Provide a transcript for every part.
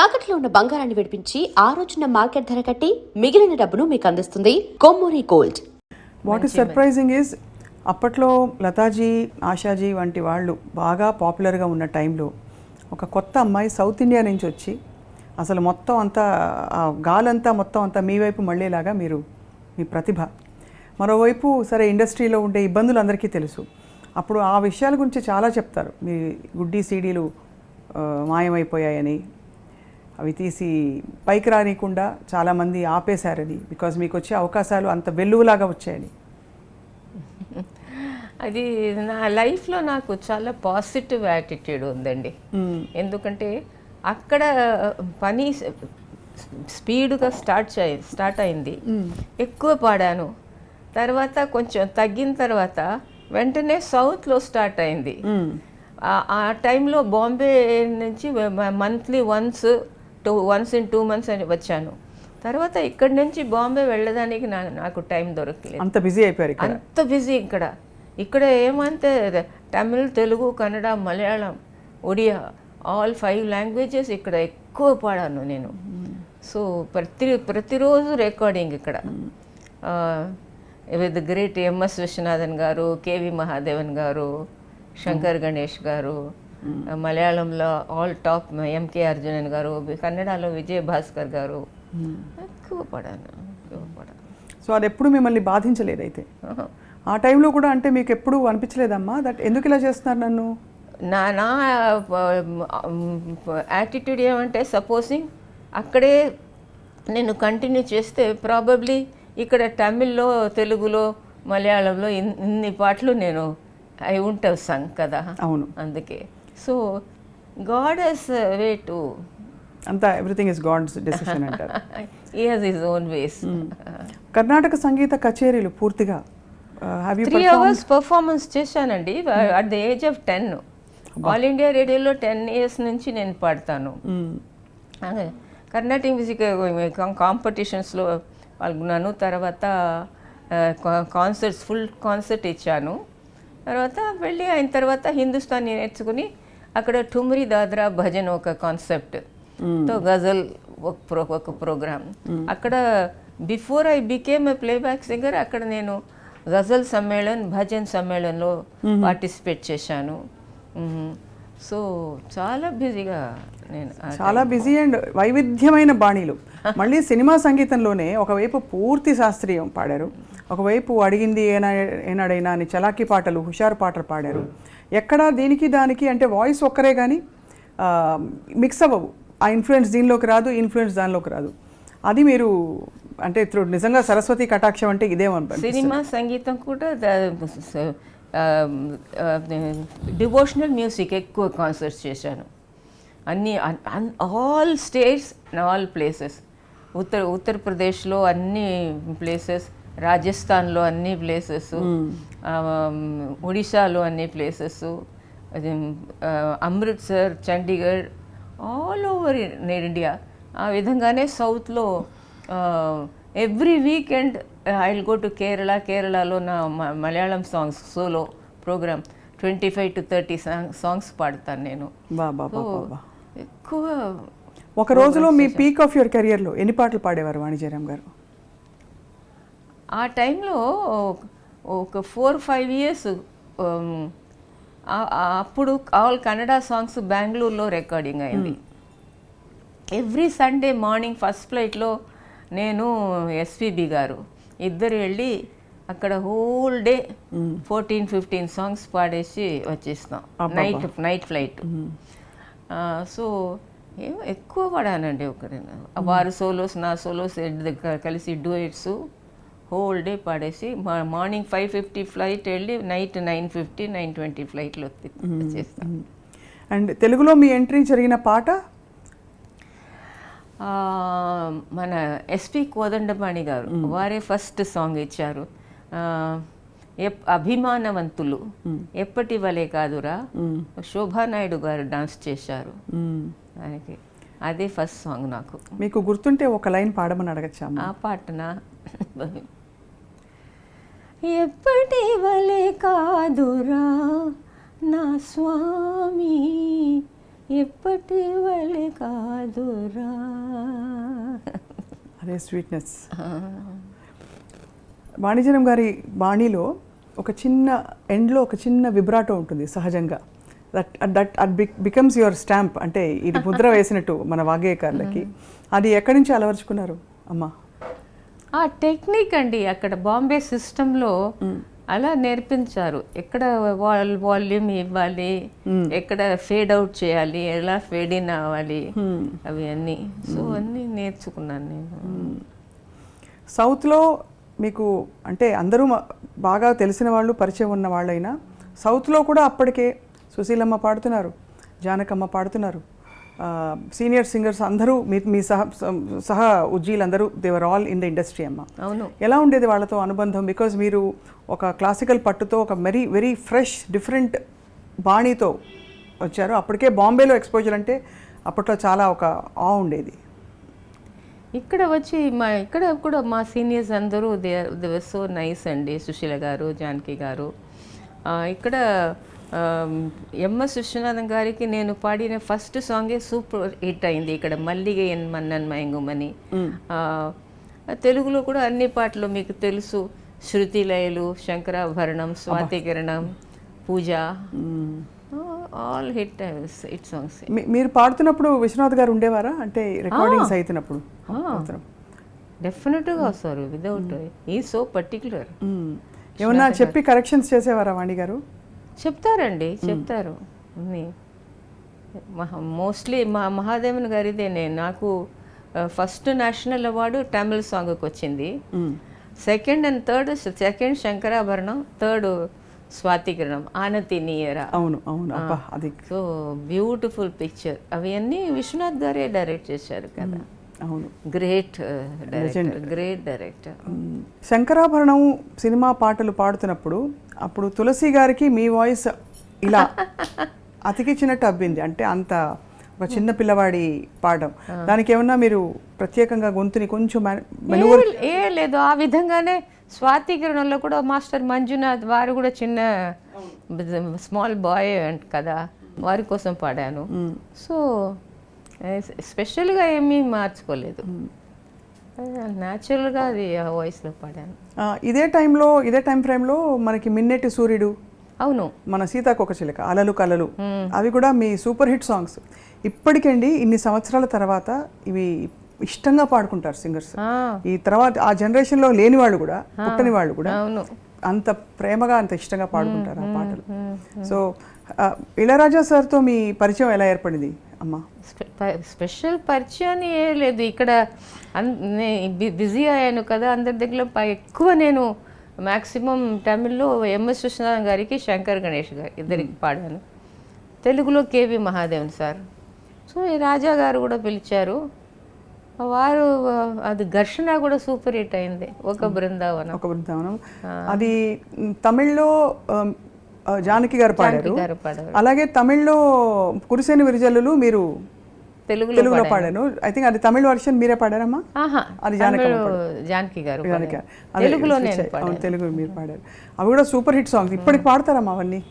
తాకట్లో ఉన్న బంగారాన్ని విడిపించి ఆ రోజున మార్కెట్ ధర కట్టి మిగిలిన డబ్బును మీకు అందిస్తుంది Kommuri gold. What is surprising is అప్పట్లో లతాజీ ఆశాజీ వంటి వాళ్ళు బాగా పాపులర్గా ఉన్న టైంలో ఒక కొత్త అమ్మాయి సౌత్ ఇండియా నుంచి వచ్చి అసలు మొత్తం అంతా ఆ గాలంతా మొత్తం అంతా మీ వైపు మళ్ళేలాగా మీరు మీ ప్రతిభ. మరోవైపు సరే ఇండస్ట్రీలో ఉండే ఇబ్బందులు అందరికీ తెలుసు. అప్పుడు ఆ విషయాల గురించి చాలా చెప్తారు. మీ గుడ్డి సీడీలు మాయమైపోయాయని అవి తీసి పైకి రానికుండా చాలామంది ఆపేశారని బికాజ్ మీకు వచ్చే అవకాశాలు అంత వెల్లువలాగా వచ్చాయని. అది నా లైఫ్లో నాకు చాలా పాజిటివ్ యాటిట్యూడ్ ఉందండి. ఎందుకంటే అక్కడ పని స్పీడ్గా స్టార్ట్ స్టార్ట్ అయింది. ఎక్కువ పాడాను. తర్వాత కొంచెం తగ్గిన తర్వాత వెంటనే సౌత్లో స్టార్ట్ అయింది. ఆ టైంలో బాంబే నుంచి monthly once two once in two months అని వచ్చాను. తర్వాత ఇక్కడి నుంచి బాంబే వెళ్ళడానికి నాకు టైం దొరకలేదు. అంత బిజీ అయిపోయారు అంత బిజీ ఇక్కడ. ఇక్కడ ఏమంటే Tamil Telugu Kannada Malayalam Odia all five languages ఇక్కడ ఎక్కువ పాడాను నేను. సో ప్రతి ప్రతిరోజు రికార్డింగ్ ఇక్కడ. విత్ గ్రేట్ ఎంఎస్ విశ్వనాథన్ గారు కేవి మహాదేవన్ గారు శంకర్ గణేష్ గారు మలయాళంలో ఆల్ టాప్ ఎంకే అర్జునన్ గారు కన్నడలో విజయ్ భాస్కర్ గారు. ఎక్కువ పడాను ఎక్కువ పడాను. సో అది ఎప్పుడు మిమ్మల్ని బాధించలేదు అయితే ఆ టైంలో కూడా అంటే మీకు ఎప్పుడు అనిపించలేదమ్మా? దట్ ఎందుకు ఇలా చేస్తున్నారు నన్ను? నా నా యాటిట్యూడ్ ఏమంటే సపోజింగ్ అక్కడే నేను కంటిన్యూ చేస్తే ప్రాబబ్లీ ఇక్కడ తమిళ్ళో తెలుగులో మలయాళంలో ఇన్- ఇన్ని పాటలు నేను అయి ఉంటావు సంగ్ కదా అవును. అందుకే. So God has way to అంతా ఎవ్రీథింగ్ ఇస్ గాడ్స్ డెసిషన్ అంటారు. He has his own ways Karnataka సంగీత కచేరీలు పూర్తిగా త్రీ అవర్స్ పర్ఫార్మెన్స్ చేశానండి. At the age of ten all India రేడియోలో టెన్ ఇయర్స్ నుంచి నేను పాడతాను. అదే కర్ణాటిక్ మ్యూజిక్ కాంపిటీషన్స్లో పాల్గొన్నాను. తర్వాత కాన్సర్ట్స్ ఫుల్ కాన్సర్ట్ ఇచ్చాను. తర్వాత వెళ్ళి అయిన తర్వాత హిందుస్థానీ నేర్చుకుని అక్కడ ఠుమ్రీ దాద్రా భజన్ ఒక కాన్సెప్ట్తో గజల్ ఒక ప్రో ఒక ప్రోగ్రామ్ అక్కడ before I became a playback singer అక్కడ నేను గజల్ సమ్మేళన్ భజన్ సమ్మేళన్లో పార్టిసిపేట్ చేశాను. సో చాలా బిజీగా నేను చాలా బిజీ అండ్ వైవిధ్యమైన బాణీలు. మళ్ళీ సినిమా సంగీతంలోనే ఒకవైపు పూర్తి శాస్త్రీయం పాడారు. ఒకవైపు అడిగింది ఏనా ఏనాడైనా అని చలాకీ పాటలు హుషారు పాటలు పాడారు. ఎక్కడ దీనికి దానికి అంటే వాయిస్ ఒక్కరే కానీ మిక్స్ అవ్వవు. ఆ ఇన్ఫ్లుయెన్స్ దీనిలోకి రాదు ఇన్ఫ్లుయెన్స్ దానిలోకి రాదు. అది మీరు అంటే నిజంగా సరస్వతి కటాక్షం అంటే ఇదేమనిపి సినిమా సంగీతం కూడా డివోషనల్ మ్యూజిక్ ఎక్కువ కాన్సర్ట్స్ చేశాను. అన్ని ఆల్ స్టేట్స్ ఆల్ ప్లేసెస్ ఉత్తర ఉత్తరప్రదేశ్లో అన్ని ప్లేసెస్ రాజస్థాన్లో అన్ని ప్లేసెస్ ఒడిశాలో అన్ని places Amritsar Chandigarh all over in India ఆ విధంగానే సౌత్లో every weekend I will go to Kerala కేరళలో నా Malayalam songs solo program twenty five to thirty songs పాడతాను నేను. ఎక్కువ ఒక రోజులో మీ పీక్ ఆఫ్ యువర్ కెరియర్లో ఎన్ని పాటలు పాడేవారు వాణిజ్యరామ్ గారు? ఆ టైంలో ఒక ఫోర్ ఫైవ్ ఇయర్స్ అప్పుడు ఆల్ కన్నడ సాంగ్స్ బెంగళూరులో రికార్డింగ్ అయింది. ఎవ్రీ సండే మార్నింగ్ ఫస్ట్ ఫ్లైట్లో నేను ఎస్పిబి గారు ఇద్దరు వెళ్ళి అక్కడ whole day fourteen fifteen songs పాడేసి వచ్చేస్తాం నైట్ నైట్ ఫ్లైట్. సో ఏమో ఎక్కువ పడానండి ఒక రెండు- వారు సోలోస్ నా సోలోస్ కలిసి డూయిట్స్ హోల్ డే పాడేసి మార్నింగ్ ఫైవ్ ఫిఫ్టీ ఫ్లైట్ వెళ్ళి night nine fifty nine twenty ఫ్లైట్లో వచ్చేస్తాం. అండ్ తెలుగులో మీ ఎంట్రీ జరిగిన పాట? మన ఎస్పి కోదండపాణి గారు వారే ఫస్ట్ సాంగ్ ఇచ్చారు. అభిమానవంతులు ఎప్పటి వలే కాదురా? శోభానాయుడు గారు డాన్స్ చేశారు. దానికి అదే ఫస్ట్ సాంగ్ నాకు. మీకు గుర్తుంటే ఒక లైన్ పాడమని అడగచ్చా? ఆ పాటన? ఎప్పటి వలే కాదురా నా స్వామి? ఇప్పటి వళ్ళి కాదురా? అదే స్వీట్నెస్. వాణిజ్యం గారి బాణీలో ఒక చిన్న ఎండ్లో ఒక చిన్న విబ్రాటో ఉంటుంది సహజంగా. That that it becomes your stamp అంటే ఇది ముద్ర వేసినట్టు మన వాగ్గేయకారులకి. అది ఎక్కడి నుంచి అలవర్చుకున్నారు? అమ్మా. ఆ టెక్నిక్ అండి అక్కడ బాంబే సిస్టంలో అలా నేర్పించారు. ఎక్కడ వాల్ వాల్యూమ్ ఇవ్వాలి ఎక్కడ ఫేడ్ అవుట్ చేయాలి ఎలా ఫేడ్ ఇన్ అవ్వాలి అవి అన్నీ. సో అన్నీ నేర్చుకున్నాను నేను. సౌత్లో మీకు అంటే అందరూ బాగా తెలిసిన వాళ్ళు పరిచయం ఉన్న వాళ్ళైనా సౌత్లో కూడా అప్పటికే సుశీలమ్మ పాడుతున్నారు జానకమ్మ పాడుతున్నారు. సీనియర్ సింగర్స్ అందరూ మీ మీ సహ సహ ఉజ్జీలందరూ they're all in the industry అమ్మ. అవును. ఎలా ఉండేది వాళ్ళతో అనుబంధం? బికాజ్ మీరు ఒక క్లాసికల్ పట్టుతో ఒక వెరీ వెరీ ఫ్రెష్ డిఫరెంట్ బాణీతో వచ్చారు. అప్పటికే బాంబేలో ఎక్స్పోజర్ అంటే అప్పట్లో చాలా ఒక ఆ ఉండేది. ఇక్కడ వచ్చి మా ఇక్కడ కూడా మా సీనియర్స్ అందరూ దే దే సో నైస్ అండి సుశీల గారు జానకి గారు. ఇక్కడ ఎంఎస్ విశ్వనాథన్ గారికి నేను పాడిన ఫస్ట్ సాంగే సూపర్ హిట్ అయింది ఇక్కడ మల్లిగ ఎన్ మన్నన్ మయంగుమని. తెలుగులో కూడా అన్ని పాటలు మీకు తెలుసు. Sruthi Layalu Sankarabharanam Swathi Kiranam Pooja. All hit hit songs. మీరు పాడుతున్నప్పుడు విశ్వనాథ్ గారు ఉండేవారా? అంటే రికార్డింగ్స్ అవుతున్నప్పుడు. డెఫినెట్గా వస్తారు వితౌట్ ఈ సో పర్టికులర్ మ్మ్. ఏమన్నా చెప్పి కరెక్షన్స్ చేసేవారా వాణి గారు? చెప్తారండి చెప్తారు. మోస్ట్లీ మా మహాదేవన్ గారిదేనే నాకు ఫస్ట్ నేషనల్ అవార్డు తమిళ సాంగ్కి వచ్చింది. Second and third second Sankarabharanam third Swathi Kiranam ఆనతి నీయరా. అవును అవును. అది. సో బ్యూటిఫుల్ పిక్చర్ అవన్నీ విశ్వనాథ్ గారే డైరెక్ట్ చేశారు కదా. అవును. Great director great director. Sankarabharanam cinema పాటలు పాడుతున్నప్పుడు అప్పుడు తులసి గారికి మీ వాయిస్ ఇలా అతికిచ్చినట్టు అబ్బింది. అంటే అంత ఒక చిన్న పిల్లవాడి పాడడం దానికి ఏమన్నా మీరు ప్రత్యేకంగా గొంతుని కొంచెం ఏ- లేదు. ఆ విధంగానే స్వాతికిరణంలో కూడా మాస్టర్ మంజునాథ్ వారు కూడా చిన్న స్మాల్ బాయ్ అంట కదా వారి కోసం పాడాను. సో స్పెషల్గా ఏమీ మార్చుకోలేదు. న్యాచురల్గా అది వాయిస్లో పాడాను. ఇదే టైంలో ఇదే టైం ఫ్రేమ్లో మనకి మిన్నెటి సూర్యుడు అవును. మన సీతాకొక చిలక అలలు కలలు అవి కూడా మీ సూపర్ హిట్ సాంగ్స్. ఇప్పటికండి ఇన్ని సంవత్సరాల తర్వాత ఇవి ఇష్టంగా పాడుకుంటారు సింగర్స్. ఈ తర్వాత ఆ జనరేషన్లో లేని వాళ్ళు కూడా పుట్టని వాళ్ళు కూడా అంత ప్రేమగా అంత ఇష్టంగా పాడుకుంటారు ఆ పాటలు. సో ఆ, ఇళయరాజా సార్తో మీ పరిచయం ఎలా ఏర్పడింది? అమ్మ. స్పెషల్ పరిచయం ఏ లేదు. ఇక్కడ బిజీ అయ్యాను కదా. అందరి దగ్గర ఎక్కువ నేను మ్యాక్సిమం తమిళ్ళో ఎంఎస్ విశ్వనాథన్ గారికి శంకర్ గణేష్ గారు ఇద్దరికి పాడాను. తెలుగులో కేవి మహాదేవన్ సార్. సో ఈ రాజా గారు కూడా పిలిచారు. వారు అది ఘర్షణ కూడా సూపర్ హిట్ అయింది. ఒక బృందావనం. ఒక బృందావనం. అది తమిళ్ళో జానకి గారు పాడారు. అలాగే తమిళ్ళో కురిసేని విరిజల్లులు మీరు తెలుగులో తెలుగులో పాడాను. ఐ థింక్ అది తమిళ వర్షన్ మీరే పాడారమ్మా? అది జానకి గారు జానకి పాడారు. గారు. అదే తెలుగులో switch నేను అయ్యి- అవును, తెలుగు మీరు పాడారు. అవి కూడా సూపర్ హిట్ సాంగ్స్. ఇప్పటికి పాడతారమ్మా అవన్నీ?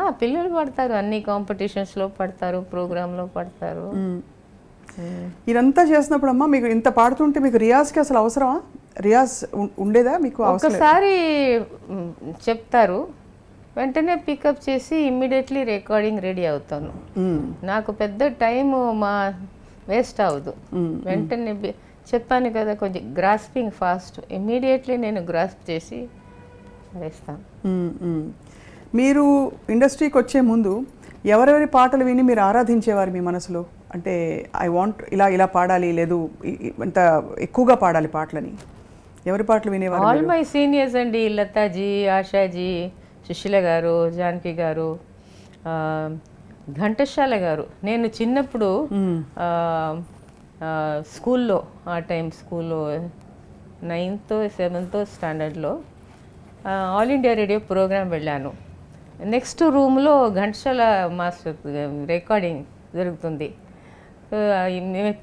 ఆ, పిల్లలు పడతారు. అన్ని కాంపిటీషన్స్లో పడతారు ప్రోగ్రాంలో పడతారు. ఇదంతా చేసినప్పుడు అమ్మా మీకు ఇంత పాడుతుంటే మీకు రియాజ్కి అసలు అవసరమా? రియాజ్ ఉండేదా? మీకు ఒకసారి చెప్తారు. వెంటనే పికప్ చేసి ఇమ్మీడియట్లీ రికార్డింగ్ రెడీ అవుతాను. నాకు పెద్ద టైం మా వేస్ట్ అవ్వదు. వెంటనే చెప్పాను కదా కొంచెం గ్రాస్పింగ్ ఫాస్ట్. ఇమ్మీడియట్లీ నేను గ్రాస్ప్ చేసి వేస్తాను. మీరు ఇండస్ట్రీకి వచ్చే ముందు ఎవరెవరి పాటలు విని మీరు ఆరాధించేవారు మీ మనసులో? అంటే ఐ వాంట్ ఇలా ఇలా పాడాలి లేదు ఇంత ఎక్కువగా పాడాలి పాటలని. ఎవరి పాటలు వినేవారు ఆల్ మై సీనియర్స్ అండి లతాజీ ఆశాజీ సుశీల గారు జానకి గారు ఘంటశాల గారు. నేను చిన్నప్పుడు స్కూల్లో ఆ టైం స్కూల్లో నైన్త్ సెవెంత్ స్టాండర్డ్లో ఆల్ ఇండియా రేడియో ప్రోగ్రామ్ వెళ్ళాను. నెక్స్ట్ రూమ్లో ఘంటశాల మాస్టర్ రికార్డింగ్ జరుగుతుంది.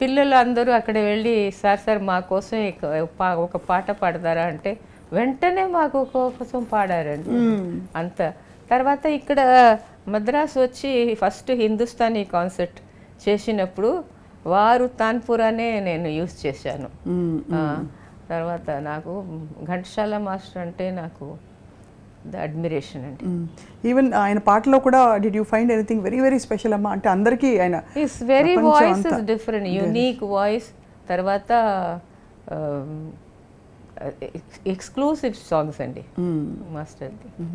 పిల్లలు అందరూ అక్కడ వెళ్ళి సార్ సార్ మా కోసం ఒక పాట పాడతారా? అంటే వెంటనే మాకు కోసం పాడారండి. అంత. తర్వాత ఇక్కడ మద్రాసు వచ్చి ఫస్ట్ హిందుస్థానీ కాన్సర్ట్ చేసినప్పుడు వారు తాన్పురానే నేను యూస్ చేశాను. తర్వాత నాకు ఘంటసాల మాస్టర్ అంటే నాకు ద అడ్మిరేషన్ అండి. ఈవెన్ ఆయన పాటలో కూడా did you find anything very very special అమ్మా? అంటే అందరికీ ఆయన is very voice is different unique voice తర్వాత ఎక్స్క్లూసివ్ సాంగ్స్ అండి. మాస్టర్ది.